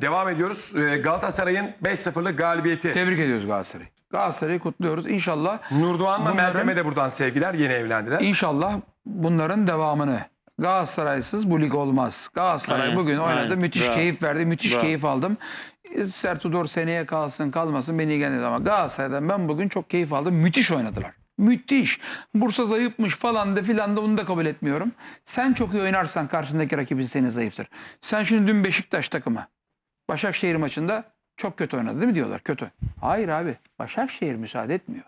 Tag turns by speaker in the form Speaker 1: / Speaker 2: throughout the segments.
Speaker 1: Devam ediyoruz. Ee, Galatasaray'ın 5-0'lık galibiyeti.
Speaker 2: Tebrik ediyoruz Galatasaray'ı. Galatasaray'ı kutluyoruz. İnşallah
Speaker 1: Nurdoğan'la
Speaker 2: Bunların-
Speaker 1: Meltem'e de buradan sevgiler. Yeni evlendiler.
Speaker 2: İnşallah bunların devamını. Galatasaray'sız bu lig olmaz. Galatasaray
Speaker 3: Aynen,
Speaker 2: bugün oynadı.
Speaker 3: aynen.
Speaker 2: Müthiş
Speaker 3: Bravo.
Speaker 2: keyif verdi. Müthiş
Speaker 3: Bravo.
Speaker 2: keyif aldım. Sertudor seneye kalsın kalmasın beni ilgilendirmez ama Galatasaray'dan ben bugün çok keyif aldım. Müthiş oynadılar. Müthiş. Bursa zayıfmış falan da filan da onu da kabul etmiyorum. Sen çok iyi oynarsan karşındaki rakibin seni zayıftır. Sen şimdi dün Beşiktaş takımı Başakşehir maçında çok kötü oynadı değil mi diyorlar? Kötü. Hayır abi. Başakşehir müsaade etmiyor.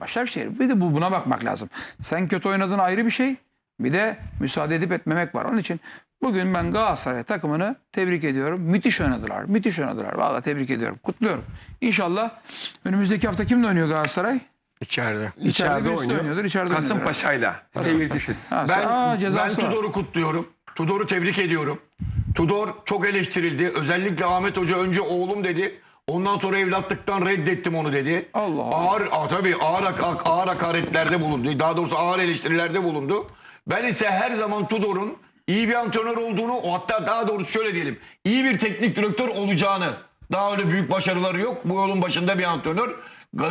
Speaker 2: Başakşehir bir de bu buna bakmak lazım. Sen kötü oynadın ayrı bir şey. Bir de müsaade edip etmemek var. Onun için bugün ben Galatasaray takımını tebrik ediyorum. Müthiş oynadılar. Müthiş oynadılar. Vallahi tebrik ediyorum. Kutluyorum. İnşallah önümüzdeki hafta kimle oynuyor Galatasaray?
Speaker 4: İçeride.
Speaker 1: İçeride
Speaker 2: birisi
Speaker 1: oynuyor.
Speaker 2: oynuyordur, içeride.
Speaker 1: Kasımpaşa'yla. Seyircisiz.
Speaker 2: Ha,
Speaker 4: Ben,
Speaker 2: aa,
Speaker 4: ben. Tudor'u kutluyorum. Tudor'u tebrik ediyorum. Tudor çok eleştirildi. Özellikle Ahmet Hoca önce oğlum dedi. Ondan sonra evlatlıktan reddettim onu dedi.
Speaker 2: Allah Allah.
Speaker 4: Ağır, aa, tabii ağır, hak- ağır hakaretlerde bulundu. Daha doğrusu ağır eleştirilerde bulundu. Ben ise her zaman Tudor'un iyi bir antrenör olduğunu, hatta daha doğrusu şöyle diyelim. iyi bir teknik direktör olacağını, daha öyle büyük başarıları yok. Bu yolun başında bir antrenör.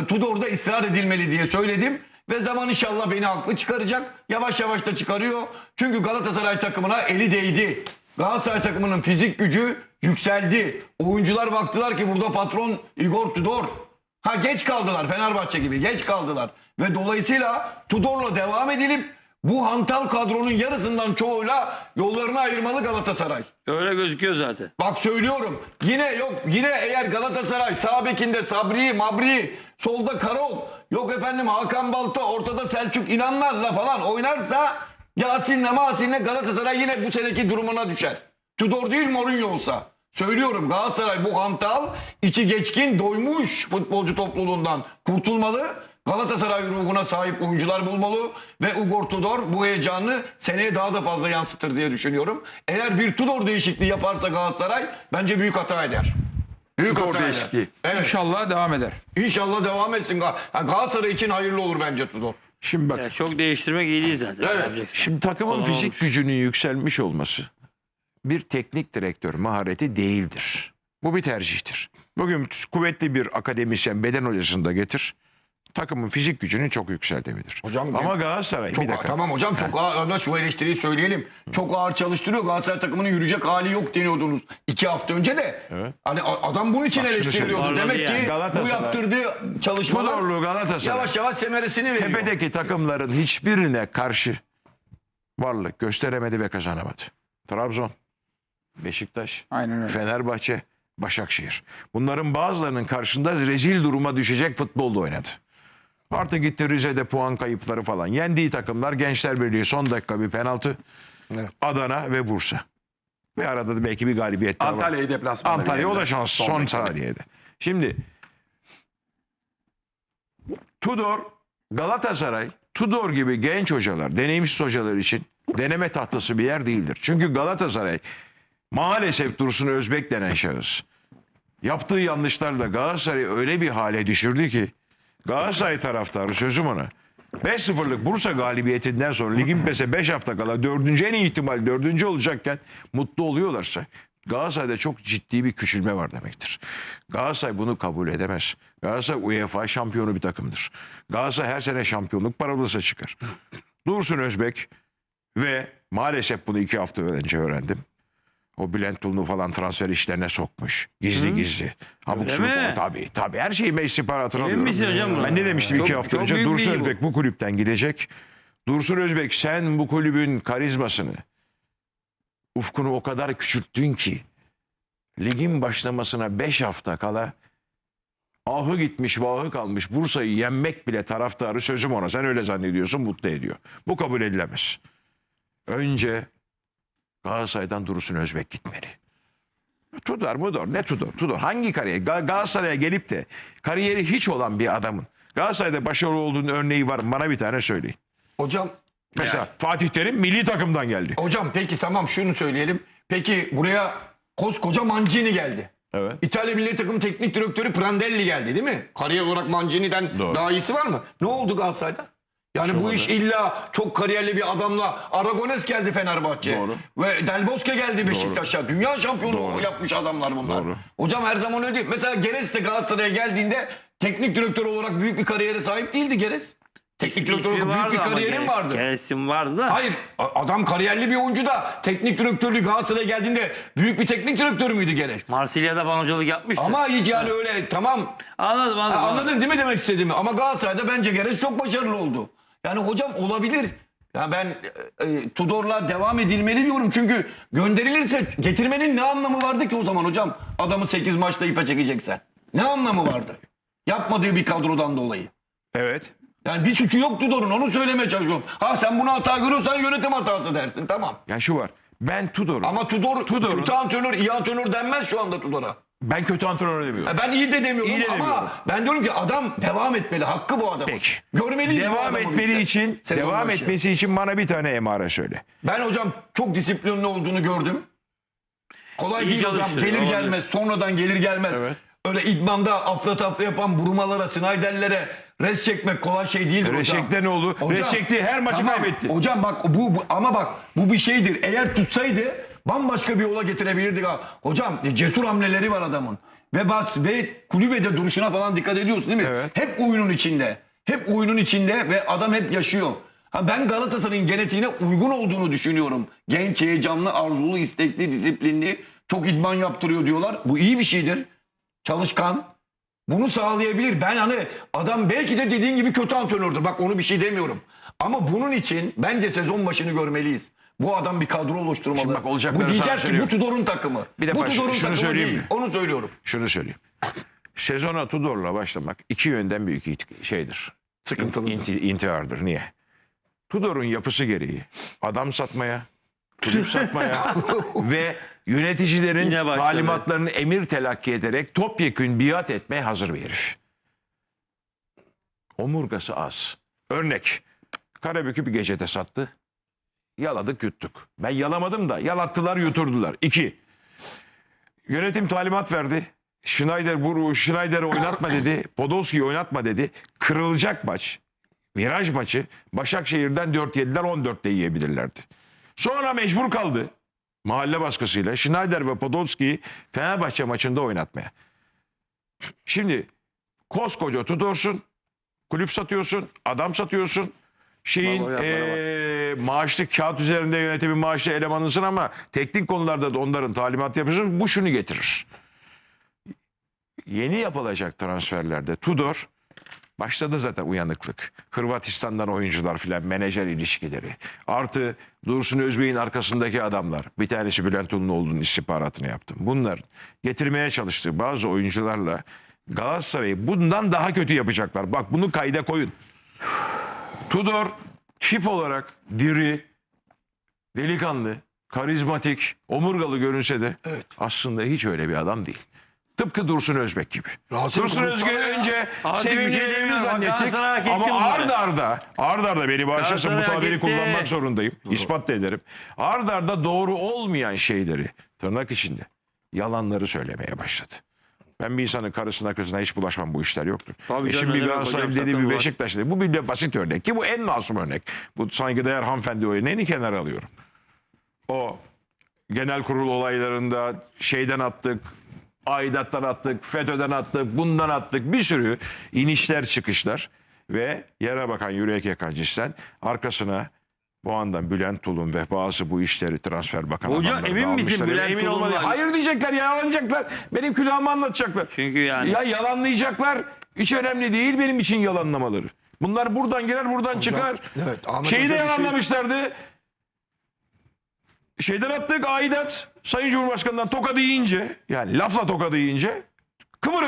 Speaker 4: Tudor'da ısrar edilmeli diye söyledim. Ve zaman inşallah beni haklı çıkaracak. Yavaş yavaş da çıkarıyor. Çünkü Galatasaray takımına eli değdi. Galatasaray takımının fizik gücü yükseldi. Oyuncular baktılar ki burada patron Igor Tudor. Ha geç kaldılar Fenerbahçe gibi geç kaldılar. Ve dolayısıyla Tudor'la devam edilip bu hantal kadronun yarısından çoğuyla yollarını ayırmalı Galatasaray.
Speaker 3: Öyle gözüküyor zaten.
Speaker 4: Bak söylüyorum. Yine yok. Yine eğer Galatasaray sağ bekinde Sabri, Mabri, solda Karol, yok efendim Hakan Balta, ortada Selçuk İnanlarla falan oynarsa Yasin'le Masin'le Galatasaray yine bu seneki durumuna düşer. Tudor değil Mourinho olsa. Söylüyorum Galatasaray bu hantal, içi geçkin, doymuş futbolcu topluluğundan kurtulmalı. Galatasaray ruhuna sahip oyuncular bulmalı ve Igor Tudor bu heyecanı seneye daha da fazla yansıtır diye düşünüyorum. Eğer bir Tudor değişikliği yaparsa Galatasaray bence büyük hata eder. Büyük
Speaker 1: Tudor
Speaker 4: hata
Speaker 1: değişikliği.
Speaker 4: eder. Evet.
Speaker 2: İnşallah devam eder.
Speaker 4: İnşallah devam etsin. Gal- Galatasaray için hayırlı olur bence Tudor.
Speaker 5: Şimdi bak,
Speaker 3: Ya çok değiştirmek iyi değil zaten.
Speaker 4: Evet.
Speaker 3: Yapacaksın.
Speaker 5: şimdi takımın
Speaker 3: Olan
Speaker 5: fizik gücünün yükselmiş olması bir teknik direktör mahareti değildir. Bu bir tercihtir. Bugün kuvvetli bir akademisyen beden hocasını da getir. Takımın fizik gücünü çok yükseltebilir.
Speaker 4: Hocam,
Speaker 5: Ama
Speaker 4: ben-
Speaker 5: Galatasaray
Speaker 4: Çok
Speaker 5: bir dakika.
Speaker 4: tamam hocam çok ağır ama şu eleştiriyi söyleyelim. Çok ağır çalıştırıyor. Galatasaray takımının yürüyecek hali yok deniyordunuz iki hafta önce de.
Speaker 5: Evet.
Speaker 4: Hani a- adam bunun için
Speaker 5: şunu
Speaker 4: eleştiriliyordu.
Speaker 3: söyleyeyim.
Speaker 4: Demek ki
Speaker 3: Yani
Speaker 4: bu
Speaker 5: Galatasaray-
Speaker 4: yaptırdığı çalışmalar
Speaker 5: Tudorlu Galatasaray.
Speaker 4: yavaş yavaş semeresini veriyor.
Speaker 5: Tepedeki takımların hiçbirine karşı varlık gösteremedi ve kazanamadı. Trabzon, Beşiktaş,
Speaker 2: Aynen öyle.
Speaker 5: Fenerbahçe, Başakşehir. Bunların bazılarının karşında rezil duruma düşecek futbolda oynadı. Artık gitti Rize'de puan kayıpları falan. Yendiği takımlar Gençler Birliği son dakika bir penaltı.
Speaker 4: Evet.
Speaker 5: Adana ve Bursa. Ve arada da belki bir galibiyet daha var.
Speaker 1: Antalya'yı deplasmanda.
Speaker 5: Antalya o da şans
Speaker 1: Son
Speaker 5: son saniyede. Şimdi Tudor Galatasaray Tudor gibi genç hocalar, deneyimsiz hocalar için deneme tahtası bir yer değildir. Çünkü Galatasaray maalesef Dursun Özbek denen şahıs yaptığı yanlışlarla Galatasaray'ı öyle bir hale düşürdü ki Galatasaray taraftarı sözüm ona 5-0'lık Bursa galibiyetinden sonra ligin pese 5 hafta kala dördüncü en iyi ihtimal dördüncü olacakken mutlu oluyorlarsa Galatasaray'da çok ciddi bir küçülme var demektir. Galatasaray bunu kabul edemez. Galatasaray UEFA şampiyonu bir takımdır. Galatasaray her sene şampiyonluk paralası çıkar. Dursun Özbek ve maalesef bunu iki hafta önce öğrendim. O Bülent Tulun'u falan transfer işlerine sokmuş. Gizli gizli. Habuk
Speaker 3: Öyle
Speaker 5: subuk
Speaker 3: mi?
Speaker 5: tabii tabii. Her şeyi meclis
Speaker 3: Emin
Speaker 5: alıyorum.
Speaker 3: misin hocam?
Speaker 5: Ben ne demiştim
Speaker 3: Çok-
Speaker 5: iki hafta
Speaker 3: çok
Speaker 5: önce?
Speaker 3: büyük
Speaker 5: Dursun
Speaker 3: bilgi bu.
Speaker 5: Özbek bu kulüpten gidecek. Dursun Özbek sen bu kulübün karizmasını ufkunu o kadar küçülttün ki ligin başlamasına 5 hafta kala ahı gitmiş vahı kalmış Bursa'yı yenmek bile taraftarı sözüm ona sen öyle zannediyorsun mutlu ediyor. Bu kabul edilemez. Önce Galatasaray'dan Dursun Özbek gitmeli. Tudor mudur ne Tudor? Tudor hangi kariyer? Ga- Galatasaray'a gelip de kariyeri hiç olan bir adamın Galatasaray'da başarılı olduğunun örneği var mı? Bana bir tane söyleyin.
Speaker 4: Hocam
Speaker 5: Mesela Fatih Terim milli takımdan geldi.
Speaker 4: hocam peki tamam şunu söyleyelim. Peki buraya koskoca Mancini geldi.
Speaker 5: Evet.
Speaker 4: İtalya milli takım teknik direktörü Prandelli geldi değil mi? Kariyer olarak Mancini'den
Speaker 5: Doğru.
Speaker 4: daha iyisi var mı? Ne oldu Galatasaray'da? Yani bu iş illa çok kariyerli bir adamla Aragones geldi Fenerbahçe.
Speaker 5: Doğru.
Speaker 4: Ve Del Bosque geldi Beşiktaş'a. Dünya şampiyonu
Speaker 5: Doğru.
Speaker 4: yapmış adamlar bunlar.
Speaker 5: Doğru.
Speaker 4: Hocam her zaman öyle değil. Mesela Geres de Galatasaray'a geldiğinde teknik direktör olarak büyük bir kariyere sahip değildi Geres. Teknik direktör
Speaker 3: İsmi
Speaker 4: olarak büyük bir kariyerin vardı.
Speaker 3: Geres'in vardı da.
Speaker 4: Hayır adam kariyerli bir oyuncu da teknik direktörlüğü Galatasaray'a geldiğinde büyük bir teknik direktör müydü Geres?
Speaker 3: Marsilya'da bana hocalık yapmıştı.
Speaker 4: Ama hiç yani öyle tamam
Speaker 3: anladım anladım.
Speaker 4: Ha, anladın değil mi demek istediğimi? Ama Galatasaray'da bence Geres çok başarılı oldu. Yani hocam olabilir. Ya ben e, e, Tudor'la devam edilmeli diyorum. Çünkü gönderilirse getirmenin ne anlamı vardı ki o zaman hocam? Adamı 8 maçta ipe çekeceksen. Ne anlamı vardı? Yapmadığı bir kadrodan dolayı.
Speaker 5: Evet.
Speaker 4: Yani bir suçu yok Tudor'un onu söylemeye çalışıyorum. Ha sen bunu hata görüyorsan yönetim hatası dersin tamam.
Speaker 5: Ya şu var. Ben Tudor'u.
Speaker 4: Ama Tudor,
Speaker 5: Tudor'un-
Speaker 4: kötü antrenör, iyi antrenör denmez şu anda Tudor'a.
Speaker 5: Ben kötü antrenör demiyorum.
Speaker 4: Ha, Ben iyi de demiyorum
Speaker 5: İyi de
Speaker 4: ama
Speaker 5: demiyorum.
Speaker 4: ben diyorum ki adam devam etmeli. Hakkı bu adamın.
Speaker 5: Peki.
Speaker 4: Görmeliyiz bu
Speaker 5: Devam
Speaker 4: adamı
Speaker 5: etmeli
Speaker 4: biz.
Speaker 5: için,
Speaker 4: Sezon
Speaker 5: devam
Speaker 4: başı.
Speaker 5: etmesi için bana bir tane emare söyle.
Speaker 4: Ben hocam çok disiplinli olduğunu gördüm. Kolay
Speaker 3: İyi
Speaker 4: değil hocam.
Speaker 3: çalıştı,
Speaker 4: Gelir
Speaker 3: olabilir.
Speaker 4: gelmez, sonradan gelir gelmez.
Speaker 5: Evet.
Speaker 4: Öyle idmanda afla tafla yapan burmalara, Snyder'lere res çekmek kolay şey değildir hocam.
Speaker 5: Reşek'te ne oldu?
Speaker 4: Hocam,
Speaker 5: Reşek çektiği her maçı
Speaker 4: tamam.
Speaker 5: kaybetti.
Speaker 4: Hocam bak bu, bu ama bak bu bir şeydir. Eğer tutsaydı bambaşka bir yola getirebilirdik ha. Hocam e, cesur hamleleri var adamın. Ve bak ve kulübede duruşuna falan dikkat ediyorsun değil mi?
Speaker 5: Evet.
Speaker 4: Hep oyunun içinde. Hep oyunun içinde ve adam hep yaşıyor. Ha ben Galatasaray'ın genetiğine uygun olduğunu düşünüyorum. Genç, heyecanlı, arzulu, istekli, disiplinli, çok idman yaptırıyor diyorlar. Bu iyi bir şeydir. Çalışkan. Bunu sağlayabilir. Ben hani adam belki de dediğin gibi kötü antrenördür. Bak onu bir şey demiyorum. Ama bunun için bence sezon başını görmeliyiz. Bu adam bir kadro oluşturmalı.
Speaker 5: Şimdi bak olacakları
Speaker 4: bu
Speaker 5: sana
Speaker 4: diyeceğiz ki bu
Speaker 5: söylüyorum.
Speaker 4: Tudor'un takımı.
Speaker 5: Bir defa
Speaker 4: bu Tudor'un
Speaker 5: şunu
Speaker 4: takımı
Speaker 5: söyleyeyim
Speaker 4: değil.
Speaker 5: mi?
Speaker 4: Onu söylüyorum.
Speaker 5: Şunu söyleyeyim. Sezona Tudor'la başlamak iki yönden büyük it- şeydir.
Speaker 4: Sıkıntılı.
Speaker 5: İnti, intihardır. Niye? Tudor'un yapısı gereği adam satmaya, kulüp satmaya ve yöneticilerin
Speaker 3: Yine başladı.
Speaker 5: talimatlarını emir telakki ederek topyekün biat etmeye hazır bir herif. Omurgası az. Örnek. Karabük'ü bir gecede sattı. Yaladık yuttuk. Ben yalamadım da yalattılar yuturdular. İki. Yönetim talimat verdi. Schneider bu Schneider'i oynatma dedi. Podolski'yi oynatma dedi. Kırılacak maç. Viraj maçı. Başakşehir'den 4 yediler 14'te yiyebilirlerdi. Sonra mecbur kaldı. Mahalle baskısıyla Schneider ve Podolski'yi Fenerbahçe maçında oynatmaya. Şimdi koskoca tutursun. Kulüp satıyorsun. Adam satıyorsun. Şeyin
Speaker 3: Vallahi
Speaker 5: maaşlı kağıt üzerinde yönetimin maaşlı elemanısın ama teknik konularda da onların talimat yapıyorsun. Bu şunu getirir. Yeni yapılacak transferlerde Tudor başladı zaten uyanıklık. Hırvatistan'dan oyuncular filan menajer ilişkileri. Artı Dursun Özbey'in arkasındaki adamlar. Bir tanesi Bülent Uluoğlu'nun istihbaratını yaptım. Bunlar getirmeye çalıştığı bazı oyuncularla Galatasaray'ı bundan daha kötü yapacaklar. Bak bunu kayda koyun. Tudor tip olarak diri, delikanlı, karizmatik, omurgalı görünse de
Speaker 4: Evet.
Speaker 5: aslında hiç öyle bir adam değil. Tıpkı Dursun Özbek gibi.
Speaker 4: Rasim
Speaker 5: Dursun Özbek önce
Speaker 3: bir
Speaker 5: sevimliliğini zannettik ama ard arda, ard arda beni bağışlasın bu tabiri kullanmak zorundayım. İspat da ederim. Ard arda doğru olmayan şeyleri tırnak içinde yalanları söylemeye başladı. Ben bir insanın karısına kızına hiç bulaşmam bu işler yoktur.
Speaker 3: Tabii
Speaker 5: Eşim
Speaker 3: canım,
Speaker 5: bir
Speaker 3: ne demek
Speaker 5: Galatasaraylı
Speaker 3: hocam,
Speaker 5: dedi
Speaker 3: sakın
Speaker 5: bir Beşiktaşlı. Bu bir basit örnek ki bu en masum örnek. Bu saygıdeğer hanımefendi örneğini kenara alıyorum. O genel kurul olaylarında şeyden attık, aidattan attık, FETÖ'den attık, bundan attık bir sürü inişler çıkışlar ve yere bakan yürek yakan cinsten arkasına bu andan Bülent Tulun ve bazı bu işleri transfer bakan
Speaker 3: Hocam, emin misin. Bülent
Speaker 5: Emin
Speaker 3: Tulun'la-
Speaker 5: olmadı. Hayır diyecekler, yalanlayacaklar. Benim külahımı anlatacaklar.
Speaker 3: Çünkü yani.
Speaker 5: Ya yalanlayacaklar. Hiç önemli değil benim için yalanlamaları. Bunlar buradan girer buradan çıkar.
Speaker 4: evet, Ahmet
Speaker 5: Şeyi de
Speaker 4: Hoca bir şey-
Speaker 5: yalanlamışlardı. Şeyden attık aidat. Sayın Cumhurbaşkanı'ndan tokadı yiyince yani lafla tokadı yiyince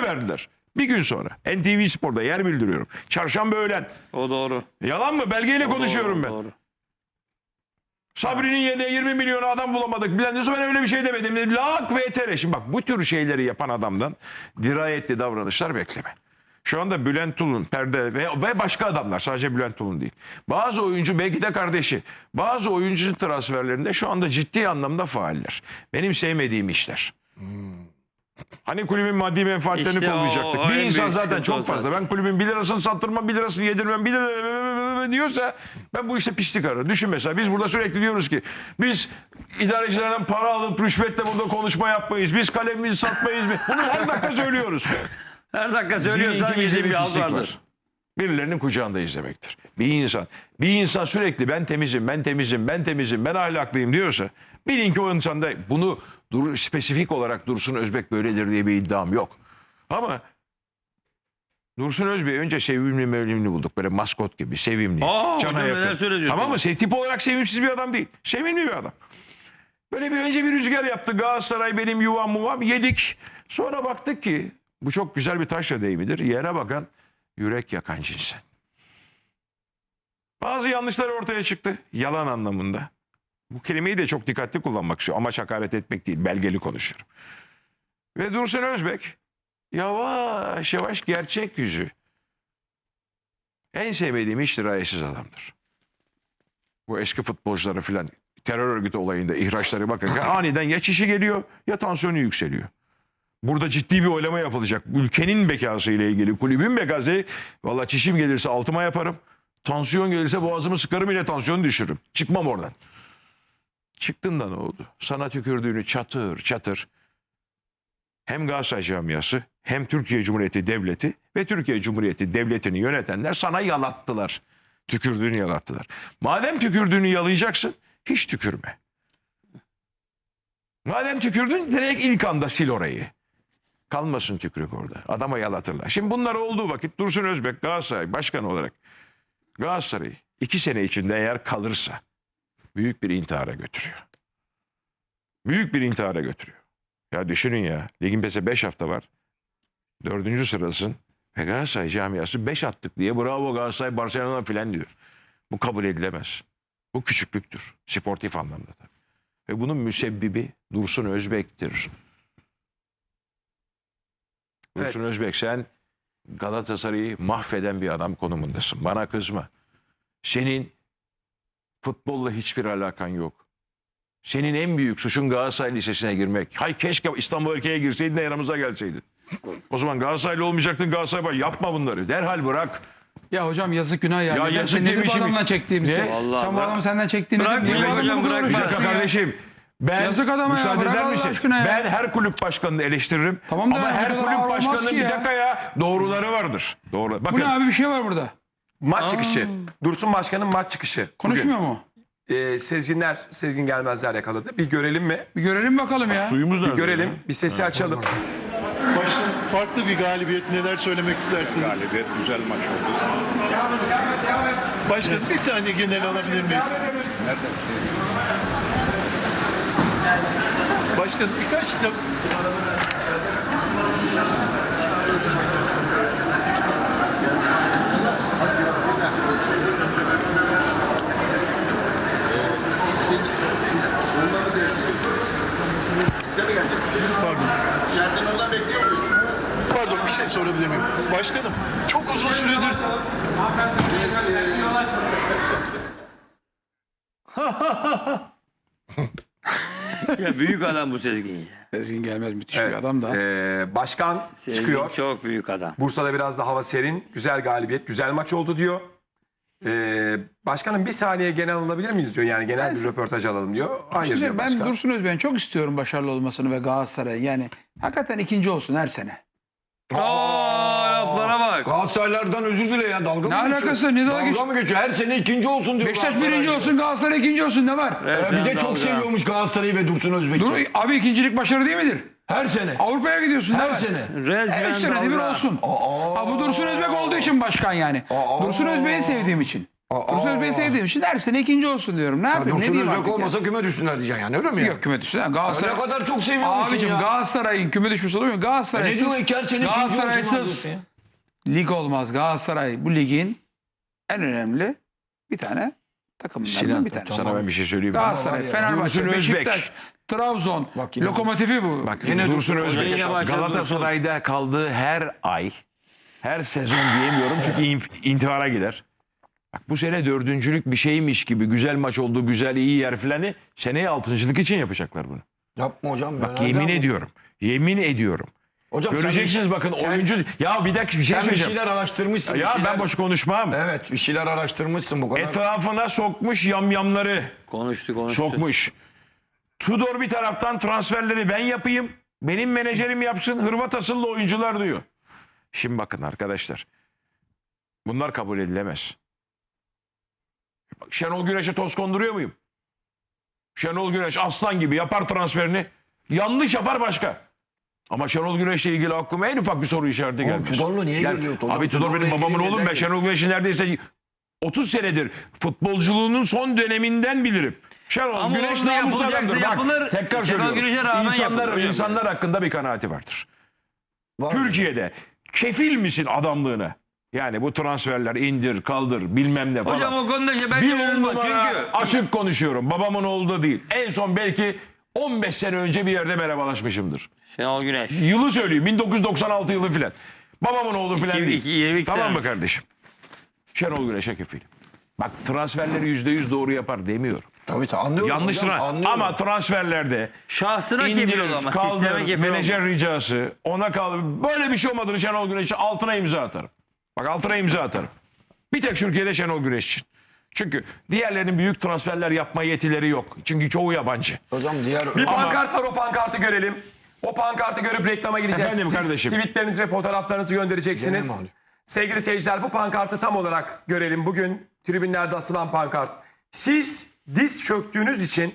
Speaker 5: verdiler. Bir gün sonra NTV Spor'da yer bildiriyorum. Çarşamba öğlen.
Speaker 3: O doğru.
Speaker 5: Yalan mı? Belgeyle
Speaker 3: O
Speaker 5: konuşuyorum
Speaker 3: doğru,
Speaker 5: ben.
Speaker 3: Doğru.
Speaker 5: Sabri'nin yerine 20 milyonu adam bulamadık. Bilen ben öyle bir şey demedim. Lak ve etere. Şimdi bak bu tür şeyleri yapan adamdan dirayetli davranışlar bekleme. Şu anda Bülent Tulun, Perde ve, ve başka adamlar sadece Bülent Tulun değil. Bazı oyuncu belki de kardeşi. Bazı oyuncu transferlerinde şu anda ciddi anlamda faaller. Benim sevmediğim işler. Hani kulübün maddi menfaatlerini
Speaker 3: İşte o-
Speaker 5: kollayacaktık.
Speaker 3: o
Speaker 5: bir insan
Speaker 3: büyük
Speaker 5: zaten
Speaker 3: sıkıntı o
Speaker 5: çok fazla.
Speaker 3: zaten.
Speaker 5: Ben kulübün 1 lirasını sattırmam, 1 lirasını yedirmem, 1 lira diyorsa ben bu işte pislik ararım. Düşün mesela biz burada sürekli diyoruz ki biz idarecilerden para alıp rüşvetle burada konuşma yapmayız. Biz kalemimizi satmayız. Bunu her dakika söylüyoruz.
Speaker 3: Her dakika söylüyorsan yediğin bir alt vardır.
Speaker 5: var. Birilerinin kucağında izlemektir. Bir insan, bir insan sürekli ben temizim, ben temizim, ben temizim, ben ahlaklıyım diyorsa bilin ki o insanda bunu dur, spesifik olarak Dursun Özbek böyledir diye bir iddiam yok. Ama Dursun Özbek önce sevimli mevlimli bulduk. Böyle maskot gibi sevimli.
Speaker 3: Aa,
Speaker 5: cana yakın. Tamam mı? Tip olarak sevimsiz bir adam değil. Sevimli bir adam. Böyle bir önce bir rüzgar yaptı. Galatasaray benim yuvam muvam. Yedik. Sonra baktık ki bu çok güzel bir taşla deyimidir. Yere bakan yürek yakan cinsen. Bazı yanlışlar ortaya çıktı. Yalan anlamında. Bu kelimeyi de çok dikkatli kullanmak istiyorum. Amaç hakaret etmek değil. Belgeli konuşuyorum. Ve Dursun Özbek yavaş yavaş gerçek yüzü. En sevmediğim hiç dirayetsiz adamdır. Bu eski futbolcuları filan terör örgütü olayında ihraçları bakın aniden ya çişi geliyor ya tansiyonu yükseliyor. Burada ciddi bir oylama yapılacak. Ülkenin bekası ile ilgili, kulübün bekası. Valla çişim gelirse altıma yaparım. Tansiyon gelirse boğazımı sıkarım yine tansiyonu düşürürüm. Çıkmam oradan. Çıktın da ne oldu? Sana tükürdüğünü çatır çatır. Hem Galatasaray camiası hem Türkiye Cumhuriyeti Devleti ve Türkiye Cumhuriyeti Devleti'ni yönetenler sana yalattılar. Tükürdüğünü yalattılar. Madem tükürdüğünü yalayacaksın hiç tükürme. Madem tükürdün direkt ilk anda sil orayı. Kalmasın tükürük orada. Adama yalatırlar. Şimdi bunlar olduğu vakit Dursun Özbek Galatasaray başkanı olarak Galatasaray'ı iki sene içinde eğer kalırsa büyük bir intihara götürüyor. Büyük bir intihara götürüyor. Ya düşünün ya ligin pese 5 hafta var. Dördüncü sırasın. Ve Galatasaray camiası 5 attık diye bravo Galatasaray Barcelona filan diyor. Bu kabul edilemez. Bu küçüklüktür. Sportif anlamda da. Ve bunun müsebbibi Dursun Özbek'tir. Dursun
Speaker 1: Evet.
Speaker 5: Özbek sen Galatasaray'ı mahveden bir adam konumundasın. Bana kızma. Senin futbolla hiçbir alakan yok. Senin en büyük suçun Galatasaray Lisesi'ne girmek. Hay keşke İstanbul Erkeğe girseydin de yanımıza gelseydin. O zaman Galatasaraylı olmayacaktın Galatasaray yapma bunları. Derhal bırak.
Speaker 2: Ya hocam yazık günah ya.
Speaker 5: Ya
Speaker 2: Ben
Speaker 5: yazık
Speaker 2: seni nedir bu adamdan çektiğimizi?
Speaker 5: Ne?
Speaker 3: Vallahi
Speaker 2: Sen bu
Speaker 3: bırak-
Speaker 2: adamı senden çektiğini
Speaker 3: Bırak
Speaker 2: Niye bu
Speaker 3: bırak
Speaker 2: adamı
Speaker 3: hocam,
Speaker 2: burada
Speaker 3: bırak.
Speaker 5: Bir
Speaker 2: uğraşıyorsun
Speaker 5: dakika
Speaker 2: ya?
Speaker 5: kardeşim. Ben
Speaker 2: Yazık adama ya,
Speaker 5: müsaade
Speaker 2: bırak
Speaker 5: eder
Speaker 2: Allah
Speaker 5: misin?
Speaker 2: aşkına ya.
Speaker 5: Ben her kulüp başkanını eleştiririm.
Speaker 2: Tamam da
Speaker 5: ama
Speaker 2: bu
Speaker 5: her
Speaker 2: kadar
Speaker 5: kulüp
Speaker 2: ağır olmaz
Speaker 5: başkanının
Speaker 2: ki
Speaker 5: bir
Speaker 2: ya.
Speaker 5: dakika ya doğruları vardır. Doğru.
Speaker 2: Bu
Speaker 5: Bakın
Speaker 2: ne abi bir şey var burada.
Speaker 1: Maç çıkışı. Dursun Başkan'ın maç çıkışı.
Speaker 2: Konuşmuyor mu?
Speaker 1: Bugün, e, Sezginler, Sezgin Gelmezler yakaladı. Bir görelim mi?
Speaker 2: Bir görelim bakalım ya.
Speaker 5: suyumuz
Speaker 1: Bir görelim. Bir sesi açalım.
Speaker 6: Başkan farklı bir galibiyet neler söylemek istersiniz?
Speaker 7: Galibiyet güzel maç oldu.
Speaker 6: Başkan bir saniye genel alabilir miyiz? Başkan birkaç
Speaker 7: geleceksiniz?
Speaker 6: pardon.
Speaker 7: İçeriden ondan?
Speaker 6: Pardon bir şey sorabilir miyim? Başkanım çok uzun süredir
Speaker 3: Ya büyük adam bu Sezgin ya.
Speaker 2: Sezgin gelmez müthiş
Speaker 1: Evet.
Speaker 2: bir adam da.
Speaker 1: E, başkan
Speaker 3: Sezgin
Speaker 1: çıkıyor.
Speaker 3: çok büyük adam.
Speaker 1: Bursa'da biraz da hava serin. Güzel galibiyet, güzel maç oldu diyor. Ee, başkanım bir saniye genel alabilir miyiz diyor. Yani genel bir röportaj alalım diyor. Hayır
Speaker 2: Şimdi
Speaker 1: diyor
Speaker 2: ben
Speaker 1: başkan.
Speaker 2: Dursun Özbek'in çok istiyorum başarılı olmasını ve Galatasaray'ın. Yani hakikaten ikinci olsun her sene.
Speaker 3: Aa bak.
Speaker 4: Galatasaraylardan özür dile ya. Dalga
Speaker 2: Ne
Speaker 4: mı geçiyor?
Speaker 2: alakası? Ne dalga
Speaker 4: Dalga
Speaker 2: geçiyor?
Speaker 4: mı geçiyor? Her sene ikinci olsun diyor.
Speaker 2: Beşiktaş
Speaker 4: Galatasaray.
Speaker 2: birinci olsun Galatasaray ikinci olsun ne var?
Speaker 3: Evet,
Speaker 4: Ee, bir de çok
Speaker 3: dalga.
Speaker 4: seviyormuş Galatasaray'ı ve Dursun Özbek'i.
Speaker 2: Dur abi ikincilik başarı değil midir?
Speaker 4: Her sene.
Speaker 2: Avrupa'ya gidiyorsun ne
Speaker 4: Her
Speaker 2: var?
Speaker 4: sene.
Speaker 3: Resmen
Speaker 2: Üç senede bir
Speaker 3: dalga.
Speaker 2: olsun.
Speaker 4: Aa.
Speaker 2: Ha bu Dursun Özbek olduğu için başkan yani.
Speaker 4: Aa.
Speaker 2: Dursun Özbek'i sevdiğim için.
Speaker 4: Aa.
Speaker 2: Dursun Özbek'i sevdiğim için her sene ikinci olsun diyorum. Ne
Speaker 4: Ya
Speaker 2: yapayım? ne
Speaker 4: Dursun
Speaker 2: diyeyim
Speaker 4: Özbek
Speaker 2: artık ya?
Speaker 4: olmasa küme düşsünler diyeceksin yani öyle mi ya?
Speaker 2: Yok küme düşsün.
Speaker 4: Ne
Speaker 2: Galatasaray...
Speaker 4: kadar çok seviyormuşsun
Speaker 2: Abicim
Speaker 4: ya.
Speaker 2: Galatasaray'ın küme düşmesi olur mu?
Speaker 4: E ne
Speaker 2: Galatasaray'sız,
Speaker 4: diyor iki her sene ikinci olsun
Speaker 2: Galatasaray'sız
Speaker 4: diyorsun ya?
Speaker 2: Lig olmaz. Galatasaray bu ligin en önemli bir tane takımından
Speaker 5: Sinan
Speaker 2: bir tanesi.
Speaker 5: sana ben bir şey söyleyeyim.
Speaker 2: Galatasaray, Fenerbahçe,
Speaker 5: Dursun Özbek.
Speaker 2: Beşiktaş, Trabzon,
Speaker 4: Bak yine
Speaker 2: lokomotifi bu.
Speaker 5: Bak
Speaker 4: Yine
Speaker 5: Dursun
Speaker 4: Dursun
Speaker 5: Özbek
Speaker 3: Yine başladı
Speaker 5: Galatasaray'da kaldığı her ay, her sezon diyemiyorum çünkü inf- intihara gider. Bak bu sene dördüncülük bir şeymiş gibi güzel maç oldu, güzel iyi yer filanı seneye altıncılık için yapacaklar bunu.
Speaker 4: Yapma hocam. ya,
Speaker 5: Bak
Speaker 4: nereden
Speaker 5: yemin
Speaker 4: bu?
Speaker 5: ediyorum, yemin ediyorum.
Speaker 4: Hocam sen
Speaker 5: Göreceksiniz
Speaker 4: bir-
Speaker 5: bakın
Speaker 4: sen-
Speaker 5: oyuncu. Ya bir dakika bir şey
Speaker 4: Sen bir
Speaker 5: söyleyeceğim.
Speaker 4: şeyler araştırmışsın. bir
Speaker 5: Ya
Speaker 4: şeyler-
Speaker 5: ben boş konuşmam.
Speaker 4: Evet bir şeyler araştırmışsın bu kadar.
Speaker 5: Etrafına sokmuş yamyamları.
Speaker 3: Konuştu konuştu.
Speaker 5: Sokmuş. Tudor bir taraftan transferleri ben yapayım. Benim menajerim yapsın. Hırvat asıllı oyuncular diyor. Şimdi bakın arkadaşlar. Bunlar kabul edilemez. Bak, Şenol Güneş'e toz konduruyor muyum? Şenol Güneş aslan gibi yapar transferini. Yanlış yapar başka. Ama Şenol Güneş'le ilgili aklıma en ufak bir soru işareti
Speaker 4: Oğlum. Tudor'la niye
Speaker 5: Gel-
Speaker 4: geliyor? Hocam,
Speaker 5: Abi Tudor
Speaker 4: Tudor'la
Speaker 5: benim babamın oğlum
Speaker 4: neden
Speaker 5: ben Şenol Güneş'i neredeyse 30 senedir futbolculuğunun son döneminden bilirim. Şenol
Speaker 3: Ama
Speaker 5: Güneş
Speaker 3: orada
Speaker 5: namuslu
Speaker 3: yapılacaksa
Speaker 5: adamdır. Bak,
Speaker 3: yapılır.
Speaker 5: tekrar
Speaker 3: Şenol
Speaker 5: söylüyorum.
Speaker 3: Güneş'e rağmen
Speaker 5: İnsanlar,
Speaker 3: yapılır.
Speaker 5: insanlar hakkında bir kanaati vardır.
Speaker 4: Var.
Speaker 5: Türkiye'de kefil misin adamlığına? Yani bu transferler indir kaldır bilmem ne falan.
Speaker 3: Hocam o konuda şey ben
Speaker 5: bir numara
Speaker 3: çünkü
Speaker 5: açık konuşuyorum. Babamın oğlu da değil. En son belki 15 sene önce bir yerde merhabalaşmışımdır.
Speaker 3: Şenol Güneş.
Speaker 5: Yılı söyleyeyim 1996 yılı filan. Babamın oğlu filan
Speaker 3: İki-
Speaker 5: değil.
Speaker 3: iki- yirmi iki
Speaker 5: tamam
Speaker 3: sene
Speaker 5: mı
Speaker 3: önce.
Speaker 5: kardeşim? Şenol Güneş'e kefilim. Bak transferleri %100 doğru yapar demiyorum.
Speaker 4: Tabii tabii anlıyorum.
Speaker 5: Yanlış
Speaker 4: hocam,
Speaker 5: tra-
Speaker 4: anlıyorum.
Speaker 5: ama transferlerde
Speaker 3: Şahsına kefil ol ama
Speaker 5: kaldır,
Speaker 3: sisteme kefil
Speaker 5: menajer
Speaker 3: olma.
Speaker 5: ricası, ona kaldır. Böyle bir şey olmadığını Şenol Güneş'e altına imza atarım. Bak altına imza atarım. Bir tek Türkiye'de Şenol Güneş için. Çünkü diğerlerinin büyük transferler yapma yetileri yok. Çünkü çoğu yabancı.
Speaker 4: Hocam diğer...
Speaker 1: Bir pankart var o pankartı görelim. O pankartı görüp reklama gideceğiz.
Speaker 5: Efendim
Speaker 1: Siz
Speaker 5: kardeşim.
Speaker 1: tweetlerinizi ve fotoğraflarınızı göndereceksiniz. Sevgili seyirciler bu pankartı tam olarak görelim. Bugün tribünlerde asılan pankart. Siz diz çöktüğünüz için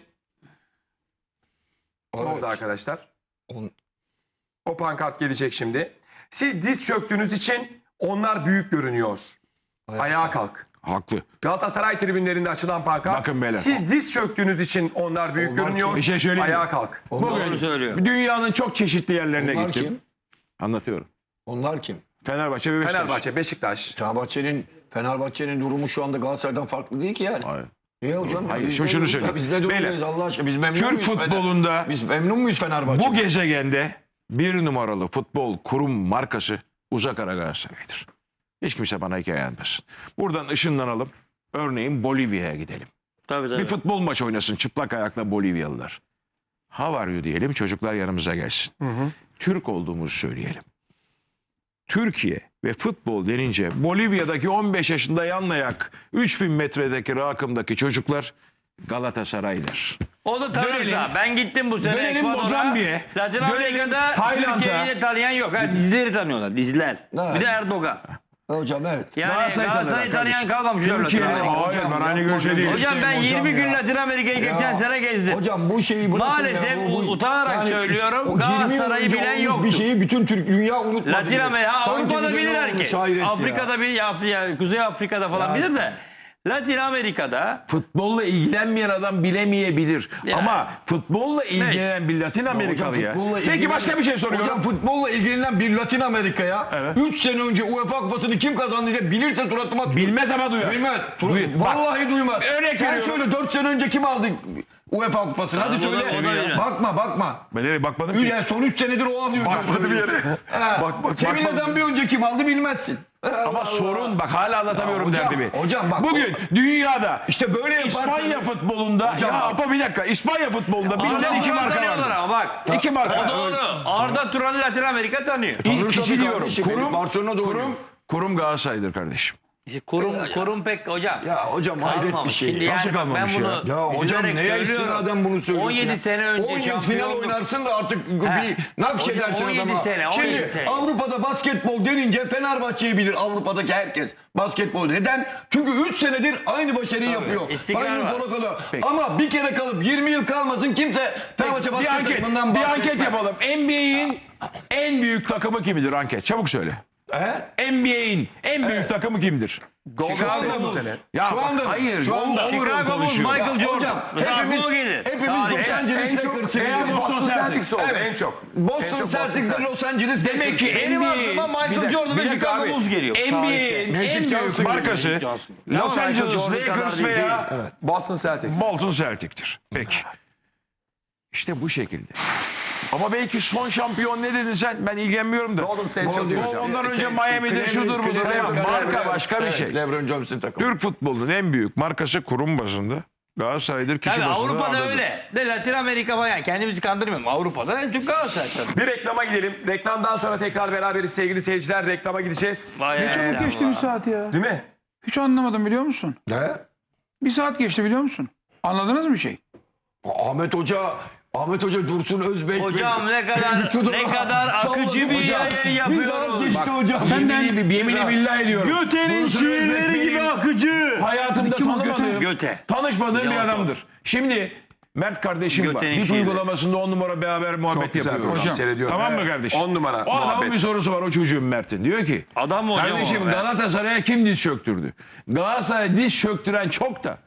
Speaker 1: ne
Speaker 4: Evet.
Speaker 1: oldu arkadaşlar?
Speaker 4: On-
Speaker 1: O pankart gelecek şimdi. Siz diz çöktüğünüz için onlar büyük görünüyor. Ayağa kalk.
Speaker 5: Haklı.
Speaker 1: Galatasaray tribünlerinde açılan pankart.
Speaker 5: Bakın beyler.
Speaker 1: Siz diz çöktüğünüz için onlar büyük
Speaker 4: Onlar
Speaker 1: görünüyor.
Speaker 4: kim?
Speaker 5: Bir şey söyleyeyim mi?
Speaker 1: Ayağa kalk.
Speaker 4: Onlar,
Speaker 3: Doğru söylüyor.
Speaker 5: Dünyanın çok çeşitli yerlerine
Speaker 4: onlar
Speaker 5: gittim.
Speaker 4: kim?
Speaker 5: Anlatıyorum.
Speaker 4: Onlar kim?
Speaker 5: Fenerbahçe ve Beşiktaş.
Speaker 1: Fenerbahçe, Beşiktaş.
Speaker 4: Fenerbahçe'nin Fenerbahçe'nin durumu şu anda Galatasaray'dan farklı değil ki yani.
Speaker 5: Hayır.
Speaker 4: Niye hocam?
Speaker 5: Hayır,
Speaker 4: Biz
Speaker 5: şunu
Speaker 4: durumda-
Speaker 5: söyleyeyim.
Speaker 4: Biz ne durumdayız
Speaker 5: Beyler,
Speaker 4: Allah aşkına? Biz memnun
Speaker 5: Türk
Speaker 4: muyuz?
Speaker 5: futbolunda
Speaker 4: Biz memnun muyuz Fenerbahçe'den?
Speaker 5: bu gezegende bir numaralı futbol kurum markası Uzak Ara Galatasaray'dır. Hiç kimse bana hikaye anlatmasın. Buradan ışınlanalım. Örneğin Bolivya'ya gidelim.
Speaker 3: Tabii tabii.
Speaker 5: Bir futbol maçı oynasın çıplak ayakla Bolivyalılar. How are you diyelim çocuklar yanımıza gelsin. Türk olduğumuzu söyleyelim. Türkiye ve futbol denince Bolivya'daki 15 yaşında yan ayak 3000 metredeki rakımdaki çocuklar Galatasaraylar.
Speaker 3: O da tanırsa.
Speaker 5: Dönelim.
Speaker 3: Ben gittim bu sene
Speaker 5: Dönelim
Speaker 3: Ekvador'a.
Speaker 5: Mozambik'e.
Speaker 3: Latin
Speaker 5: Dönelim
Speaker 3: Amerika'da
Speaker 5: Tayland'a.
Speaker 3: Türkiye'yi de tanıyan yok. Ha, dizileri tanıyorlar. Diziler.
Speaker 4: Ne?
Speaker 3: Bir de Erdoğan.
Speaker 4: Hocam evet.
Speaker 3: Yani
Speaker 5: Galatasaray
Speaker 3: Galatasaray'ı
Speaker 5: tanırlar
Speaker 3: tanıyan
Speaker 5: kardeşim.
Speaker 3: kalmamış. Latin Amerika'da.
Speaker 5: hayır
Speaker 4: Hocam,
Speaker 5: ben aynı
Speaker 4: yapma
Speaker 5: görüşe
Speaker 4: hocam.
Speaker 5: değilim.
Speaker 3: Hocam ben
Speaker 4: Hocam
Speaker 3: 20 gün
Speaker 4: ya.
Speaker 3: Latin Amerika'yı geçen
Speaker 4: Ya,
Speaker 3: sene gezdim.
Speaker 4: Hocam bu şeyi bırakın
Speaker 3: Maalesef
Speaker 4: ya. Bu- bu-
Speaker 3: utanarak söylüyorum,
Speaker 4: o 20 yıl
Speaker 3: Galatasaray'ı
Speaker 4: önce
Speaker 3: bilen
Speaker 4: olmuş
Speaker 3: yoktu.
Speaker 4: Bir şeyi bütün Türk dünya unutmadı.
Speaker 3: Latin
Speaker 4: bile.
Speaker 3: Amerika,
Speaker 4: Sanki
Speaker 3: Avrupa'da bilir
Speaker 4: olmuş,
Speaker 3: herkes.
Speaker 4: hayret ya.
Speaker 3: Afrika'da bir, ya, Afrika, Kuzey Afrika'da falan
Speaker 4: Ya.
Speaker 3: bilir de. Latin Amerika'da
Speaker 5: Futbolla ilgilenmeyen adam bilemeyebilir.
Speaker 3: Ya.
Speaker 5: Ama futbolla ilgilenen bir Latin Amerikalıya.
Speaker 4: futbolla
Speaker 5: Peki
Speaker 4: ilgilenen-
Speaker 5: başka bir şey soruyorum.
Speaker 4: Hocam futbolla ilgilenen bir Latin Amerika'ya
Speaker 5: Evet.
Speaker 4: 3 sene önce UEFA kupasını kim kazandı diye bilirse suratıma tükür.
Speaker 5: Bilmez ama duyar.
Speaker 4: Bilmez.
Speaker 5: Duy- Bak,
Speaker 4: Vallahi duymaz.
Speaker 5: örnek
Speaker 4: Sen
Speaker 5: veriyorum.
Speaker 4: söyle 4 sene önce kim aldı UEFA kupasını? Hadi söyle. bakma bakma.
Speaker 5: Ben nereye bakmadım ki.
Speaker 4: Son 3 senedir o alıyor.
Speaker 1: Bakmadı bir yere.
Speaker 4: He.
Speaker 1: Bak, bak,
Speaker 4: Sevilla'dan bir önce kim aldı bilmezsin.
Speaker 5: Ama sorun bak hala anlatamıyorum
Speaker 4: hocam,
Speaker 5: derdimi.
Speaker 4: hocam bak-
Speaker 5: Bugün dünyada
Speaker 4: İşte böyle
Speaker 5: İspanya futbolunda
Speaker 4: Hocam
Speaker 5: ya Apo bir dakika İspanya futbolunda bilinen iki marka var.
Speaker 3: bak.
Speaker 5: İki marka.
Speaker 3: O doğru. Arda Turan Latin Amerika tanıyor.
Speaker 5: İlk kişi diyorum. Kurum,
Speaker 4: Barcelona'da oynuyor.
Speaker 5: kurum, kurum Galatasaray'dır kardeşim.
Speaker 3: İşte kurum, kurum pek hocam.
Speaker 4: Ya hocam hayret bir şey.
Speaker 3: Şimdi
Speaker 5: Nasıl
Speaker 3: yani ben bunu
Speaker 5: ya?
Speaker 4: Ya hocam
Speaker 3: üzülerek
Speaker 4: neye
Speaker 3: söylüyorum.
Speaker 4: istinaden bunu söylüyorsun
Speaker 3: 17
Speaker 4: ya?
Speaker 3: sene önce
Speaker 4: 10 yıl final
Speaker 3: şampiyonluk.
Speaker 4: oynarsın da artık
Speaker 3: He.
Speaker 4: bir nakşedersin
Speaker 3: Hocam 17
Speaker 4: adama.
Speaker 3: sene, 17
Speaker 4: Şimdi
Speaker 3: sene.
Speaker 4: Avrupa'da basketbol denince Fenerbahçe'yi bilir Avrupa'daki herkes. Basketbol. Neden? Çünkü 3 senedir aynı başarıyı yapıyor.
Speaker 3: istikrar var.
Speaker 4: Kalıyor. Ama bir kere kalıp 20 yıl kalmasın kimse Fenerbahçe
Speaker 5: Bir
Speaker 4: basket
Speaker 5: anket,
Speaker 4: takımından
Speaker 5: bir
Speaker 4: bahsetmez.
Speaker 5: anket yapalım. NBA'in en büyük takımı kimdir anket? Çabuk söyle.
Speaker 4: He?
Speaker 5: NBA'in en büyük takımı kimdir?
Speaker 1: Chicago bu sene.
Speaker 5: Ya
Speaker 4: Şu anda-
Speaker 5: hayır.
Speaker 4: şu anda-
Speaker 3: Chicago Bulls. Michael Jordan.
Speaker 4: Hocam hepimiz,
Speaker 3: aklıma gelir.
Speaker 4: hepimiz
Speaker 3: Tarih.
Speaker 4: Los
Speaker 1: En
Speaker 4: Angeles
Speaker 1: çok,
Speaker 4: Lakers'ı
Speaker 1: en çok
Speaker 4: biliyoruz.
Speaker 1: Boston Celtics oldu.
Speaker 4: Evet.
Speaker 1: En çok. En
Speaker 4: Boston
Speaker 1: çok
Speaker 4: Celtics ve. Los Angeles
Speaker 5: Demek ki.
Speaker 3: Benim aklıma Michael Jordan ve Chicago. Bulls geliyor.
Speaker 5: NBA'in en büyük markası. Los Angeles Lakers veya
Speaker 1: Boston Celtics.
Speaker 5: Bolton Celtic'tir. Peki. İşte bu şekilde. Ama belki son şampiyon ne dedin sen? Ben ilgilenmiyorum da.
Speaker 1: Golden State
Speaker 4: Golden
Speaker 1: çok.
Speaker 5: Ondan önce Miami'de şudur budur. Marka başka bir şey.
Speaker 4: LeBron James'in takımı.
Speaker 5: Türk futbolunun en büyük markası kurum bazında Galatasaray'dır. Kişi
Speaker 3: Tabii
Speaker 5: basını
Speaker 3: Avrupa'da öyle. De Latin Amerika falan. Yani kendimizi kandırmıyorum. Avrupa'da en çok Galatasaray tabii.
Speaker 1: Bir reklama gidelim. Reklamdan sonra tekrar beraberiz sevgili seyirciler. Reklama gideceğiz.
Speaker 3: Vay
Speaker 2: Ne çabuk geçti bir saat ya.
Speaker 1: Değil mi?
Speaker 2: Hiç anlamadım biliyor musun?
Speaker 4: Ne?
Speaker 2: Bir saat geçti biliyor musun? Anladınız mı şey?
Speaker 4: Ahmet Hoca Ahmet Hoca Dursun Özbek.
Speaker 3: Hocam ne kadar
Speaker 4: Tudor-
Speaker 3: ne kadar akıcı bir
Speaker 4: Hocam,
Speaker 3: yayın
Speaker 4: Bir saat
Speaker 3: yapıyoruz.
Speaker 4: geçti hocam.
Speaker 2: Senden
Speaker 5: Yemini, billah ediyorum.
Speaker 3: Göte'nin
Speaker 5: Dursun Özbek
Speaker 3: şiirleri gibi akıcı.
Speaker 5: Hayatımda
Speaker 2: Kim o
Speaker 5: tanımadığım,
Speaker 3: Göte.
Speaker 5: tanışmadığım bir adamdır. Şimdi Mert kardeşim var.
Speaker 3: Göte'nin şiirleri.
Speaker 5: uygulamasında on numara beraber muhabbet
Speaker 1: güzel
Speaker 5: yapıyoruz.
Speaker 1: program,
Speaker 2: Hocam,
Speaker 1: seyrediyorum.
Speaker 5: Tamam mı
Speaker 1: Evet.
Speaker 5: kardeşim?
Speaker 1: On numara
Speaker 5: O adamın
Speaker 1: muhabbet.
Speaker 5: bir sorusu var o çocuğun Mert'in. Diyor ki
Speaker 3: Adam mı hocam
Speaker 5: kardeşim
Speaker 3: o?
Speaker 5: Galatasaray'a kim diz çöktürdü? Galatasaray'a diz çöktüren çok da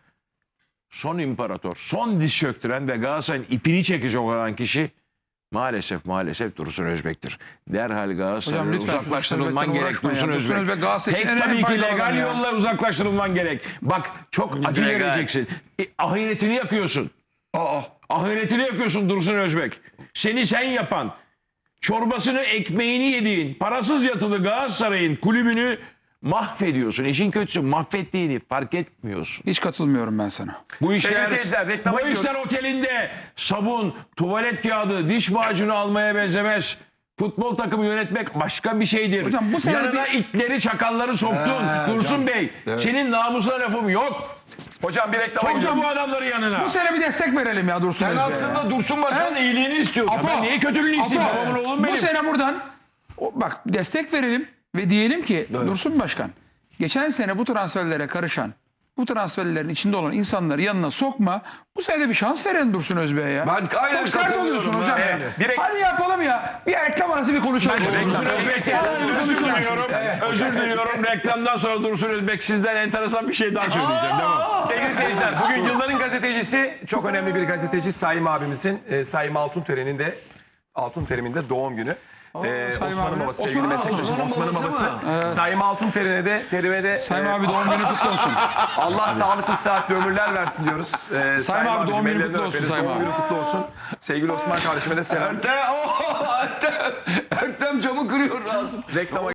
Speaker 5: son imparator, son diz çöktüren ve Galatasaray'ın ipini çekecek olan kişi maalesef maalesef Dursun Özbek'tir. Derhal Galatasaray'dan
Speaker 2: Dursun
Speaker 5: uzaklaştırılman gerek
Speaker 2: uğraşma ya.
Speaker 5: Dursun
Speaker 2: Dursun
Speaker 5: Özbek.
Speaker 2: Özbek Galatasaray
Speaker 5: Tek tabii ki legal
Speaker 2: ya.
Speaker 5: yolla uzaklaştırılman gerek. Bak çok acı
Speaker 3: Legal.
Speaker 5: vereceksin. E, ahiretini yakıyorsun.
Speaker 4: Aa,
Speaker 5: Ahiretini yakıyorsun Dursun Özbek. Seni sen yapan, çorbasını ekmeğini yediğin, parasız yatılı Galatasaray'ın kulübünü mahvediyorsun. İşin kötüsü mahvettiğini fark etmiyorsun.
Speaker 2: Hiç katılmıyorum ben sana.
Speaker 5: Bu
Speaker 1: Sevgili
Speaker 5: işler,
Speaker 1: seyirciler, reklama
Speaker 5: bu işler otelinde sabun, tuvalet kağıdı, diş macunu almaya benzemez. Futbol takımı yönetmek başka bir şeydir.
Speaker 2: Hocam bu sene
Speaker 5: Yanına
Speaker 2: bir-
Speaker 5: itleri çakalları soktun.
Speaker 4: He,
Speaker 5: Dursun. Bey
Speaker 4: Evet.
Speaker 5: senin namusuna lafım yok.
Speaker 1: Hocam bir reklama gidiyoruz.
Speaker 5: bu adamları yanına.
Speaker 2: Bu sene bir destek verelim ya Dursun
Speaker 4: sen
Speaker 2: Özbek'e.
Speaker 4: aslında Dursun Başkan'ın iyiliğini istiyorsun.
Speaker 5: Ben niye kötülüğünü isteyeyim?
Speaker 2: Apo,
Speaker 5: Babamın oğlum benim.
Speaker 2: Bu sene buradan o, bak destek verelim ve diyelim ki Dursun Başkan geçen sene bu transferlere karışan bu transferlerin içinde olan insanları yanına sokma. Bu sene de bir şans verelim Dursun Özbek'e ya.
Speaker 4: Ben aynen
Speaker 2: Çok sert
Speaker 4: katılıyorum
Speaker 2: oluyorsun
Speaker 4: ya.
Speaker 2: hocam.
Speaker 4: Evet,
Speaker 2: yani.
Speaker 1: bir ek-
Speaker 2: Hadi yapalım ya. Bir reklam arası bir konuşalım.
Speaker 1: reklam-
Speaker 2: Dursun
Speaker 1: Özbek
Speaker 5: Özür diliyorum. Özür diliyorum. Reklamdan sonra Dursun Özbek sizden enteresan bir şey daha söyleyeceğim. Devam.
Speaker 1: Sevgili seyirciler bugün yılların gazetecisi çok önemli bir gazeteci Sayım abimizin e, Sayım Altun Terim'inde Altun Terim'inde doğum günü. Ee, Osman'ın
Speaker 2: abi.
Speaker 1: babası sevgili
Speaker 2: Osman-
Speaker 1: meslektaşım
Speaker 4: Osman'ın
Speaker 1: Osman'ın
Speaker 4: babası
Speaker 1: babası. Sayım Altun Terim'e de Terim'e de
Speaker 2: Sayın
Speaker 1: e,
Speaker 2: abi doğum günü kutlu olsun.
Speaker 1: Allah sağlıklı sıhhatli ömürler versin diyoruz. Ee, Sayın
Speaker 2: abi,
Speaker 1: abicim,
Speaker 2: doğum günü
Speaker 1: ellerinden
Speaker 2: kutlu olsun
Speaker 1: öperiz.
Speaker 2: Sayın
Speaker 1: Doğum
Speaker 2: abi.
Speaker 1: günü kutlu olsun. Sevgili Osman kardeşime de selam.
Speaker 4: Ertem, oh, Ertem, Ertem camı kırıyor lazım.
Speaker 1: Reklama